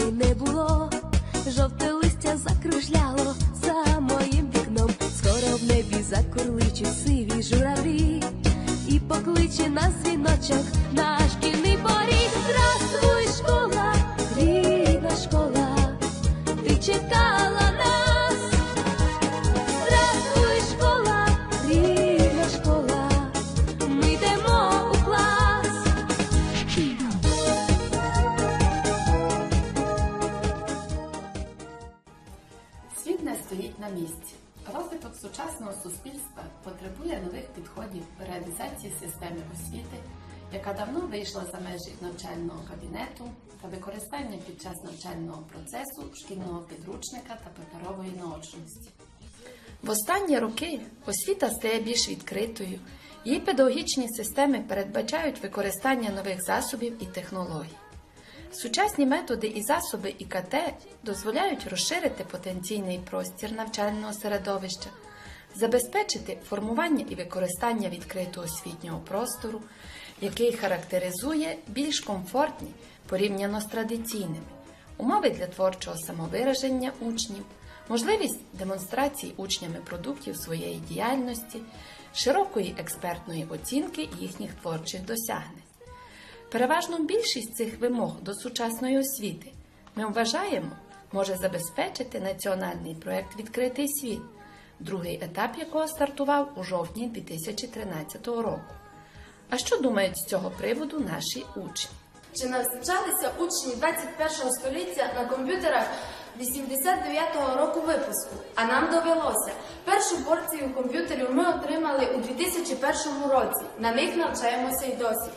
не було, жовте листя закружляло за моїм вікном. Скоро в небі закурличуть сиві журавлі, і покличе нас дзвіночок на стоїть на місці. Розвиток сучасного суспільства потребує нових підходів в реалізації системи освіти, яка давно вийшла за межі навчального кабінету та використання під час навчального процесу шкільного підручника та паперової наочності. В останні роки освіта стає більш відкритою, її педагогічні системи передбачають використання нових засобів і технологій. Сучасні методи і засоби ІКТ дозволяють розширити потенційний простір навчального середовища, забезпечити формування і використання відкритого освітнього простору, який характеризує більш комфортні порівняно з традиційними, умови для творчого самовираження учнів, можливість демонстрації учнями продуктів своєї діяльності, широкої експертної оцінки їхніх творчих досягнень. Переважну більшість цих вимог до сучасної освіти ми вважаємо, може забезпечити національний проект Відкритий світ, другий етап якого стартував у жовтні 2013 року. А що думають з цього приводу наші учні? Чи навчалися учні 21 століття на комп'ютерах 89-го року випуску? А нам довелося. Першу порцію комп'ютерів ми отримали у 2001 році. На них навчаємося й досі.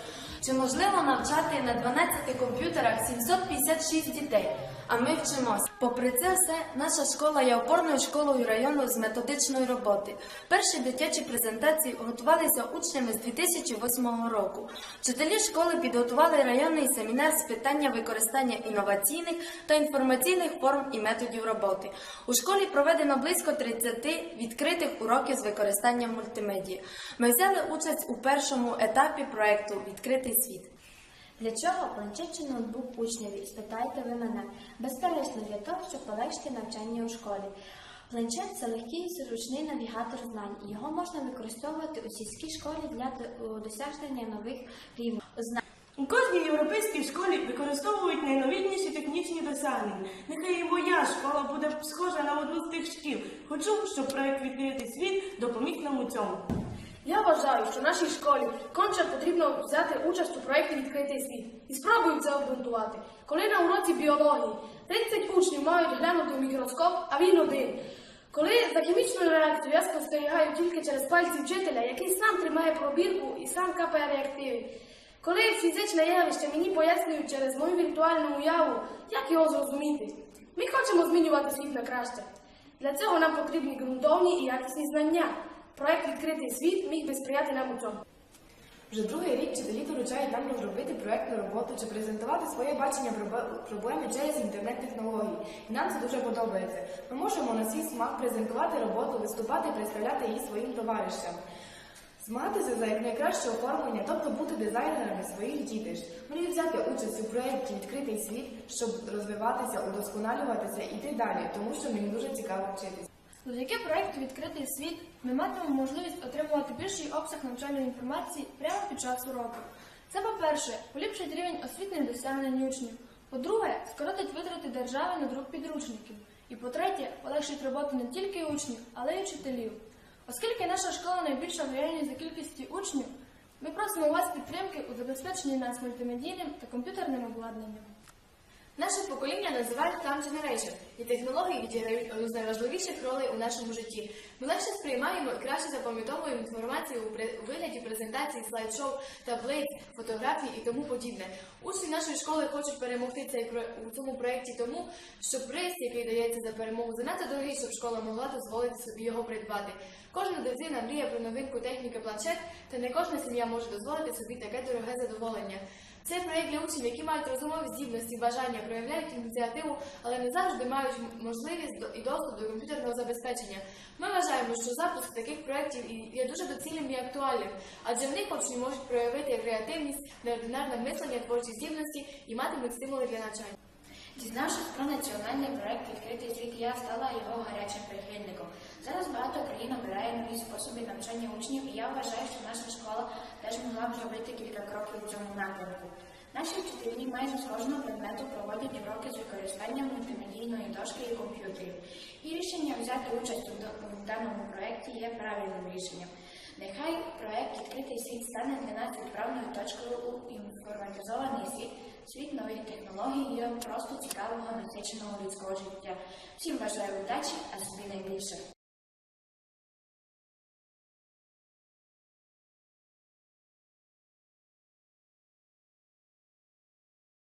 Чи можливо навчати на 12 комп'ютерах 756 дітей? А ми вчимося. Попри це все, наша школа є опорною школою району з методичної роботи. Перші дитячі презентації готувалися учнями з 2008 року. Вчителі школи підготували районний семінар з питання використання інноваційних та інформаційних форм і методів роботи. У школі проведено близько 30 відкритих уроків з використанням мультимедії. Ми взяли участь у першому етапі проекту Відкритий світ. Для чого планшет чи ноутбук учневі? Спитайте ви мене. Безперечно, для того, щоб полегшити навчання у школі. Планшет це легкий зручний навігатор знань. Його можна використовувати у сільській школі для досягнення нових рівнів. У кожній європейській школі використовують найновітніші технічні досягнення. Нехай і моя школа буде схожа на одну з тих шкіл. Хочу, щоб проект відкритий світ допоміг нам у цьому. Я вважаю, що нашій школі конче потрібно взяти участь у проєкті Відкритий світ. І спробую це обґрунтувати. Коли на уроці біології 30 учнів мають глянути в мікроскоп, а він один. Коли за хімічною реакцією я спостерігаю тільки через пальці вчителя, який сам тримає пробірку і сам капає реактиви. Коли фізичне явище мені пояснюють через мою віртуальну уяву, як його зрозуміти. Ми хочемо змінювати світ на краще. Для цього нам потрібні ґрунтовні і якісні знання. Проект Відкритий світ міг би сприяти нам у цьому. Вже другий рік вчителі доручають нам розробити проєктну роботу чи презентувати своє бачення проблеми через інтернет-технології. І нам це дуже подобається. Ми можемо на свій смак презентувати роботу, виступати і представляти її своїм товаришам. Змагатися за якнайкраще оформлення, тобто бути дизайнерами своїх дітищ. Мрію взяти участь у проєкті Відкритий світ, щоб розвиватися, удосконалюватися і йти далі, тому що мені дуже цікаво вчитися. Завдяки проєкту Відкритий світ ми матимемо можливість отримувати більший обсяг навчальної інформації прямо під час уроку. Це, по-перше, поліпшить рівень освітніх досягнень учнів. По-друге, скоротить витрати держави на друк підручників. І по-третє, полегшить роботу не тільки учнів, але й учителів. Оскільки наша школа найбільша в районі за кількістю учнів, ми просимо у вас підтримки у забезпеченні нас мультимедійним та комп'ютерним обладнанням. Наше покоління називають Cloud Generation, і технології відіграють одну з найважливіших ролей у нашому житті. Ми легше сприймаємо і краще запам'ятовуємо інформацію у вигляді презентацій, слайд-шоу, таблиць, фотографій і тому подібне. Учні нашої школи хочуть перемогти цей у цьому проєкті тому, що приз, який дається за перемогу, занадто дорогий, щоб школа могла дозволити собі його придбати. Кожна дитина мріє про новинку техніки планшет, та не кожна сім'я може дозволити собі таке дороге задоволення. Цей проєкт для учнів, які мають розумові здібності, бажання, проявляють ініціативу, але не завжди мають можливість і доступ до комп'ютерного забезпечення. Ми вважаємо, що запуск таких проєктів є дуже доцільним і актуальним, адже в них учні можуть проявити креативність, неординарне мислення, творчі здібності і матимуть стимули для навчання. Дізнавшись про національний проект Відкритий світ я стала його гарячим прихильником. Зараз багато країн обирає нові способи навчання учнів, і я вважаю, що наша школа теж могла б зробити кілька кроків у цьому напрямку. Наші вчителі майже з кожного предмету проводять уроки з використанням мультимедійної дошки і комп'ютерів. І рішення взяти участь у до- у даному проєкті є правильним рішенням. Нехай проект Відкритий світ стане для нас відправною точкою у інформатизований світ, світ нових технологій і просто цікавого насиченого людського життя. Всім бажаю удачі, а собі найбільше.